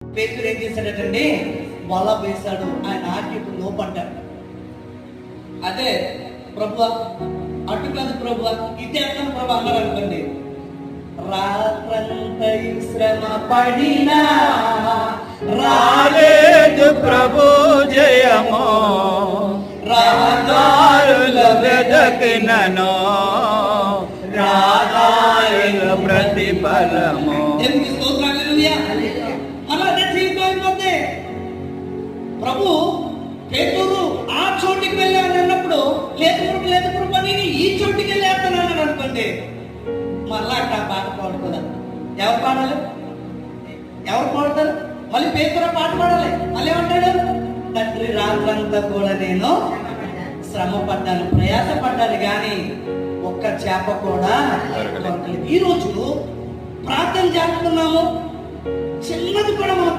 పేతురు ఏం చేశాడంటే వల వేశాడు. ఆయన ఆజ్ఞకు లోపడ్డాడు అదే ప్రభు అటు కాదు ప్రభు ఇటే అర్థం ప్రభు అన్నారు అనుకోండి. రాత్రంతయు శ్రమ పడినా రాలేదు ప్రభు జయమో. రాదారుల వెదకినో రాదారుల ప్రతిఫలమో. ఎందుకు స్తోత్రం ప్రభు పేతురు ఆ చోటికి వెళ్ళాను అన్నప్పుడు లేదు ప్రభు లేదు ప్రభు నేను ఈ చోటికి వెళ్ళేస్తున్నాను అనుకోండి. మళ్ళా అట్లా పాట పాడుకోదాం ఎవరు పాడాలి? ఎవరు పాడతారు? మళ్ళీ పేతురు పాట పాడాలి. మళ్ళీ ఏమంటాడు? తండ్రి రాత్రంతా కూడా నేను శ్రమ పడ్డాను ప్రయాస పడ్డాను కానీ ఒక్క చేప కూడా ఈ రోజు ప్రార్థన చేస్తున్నాము. చిన్నది కూడా మనం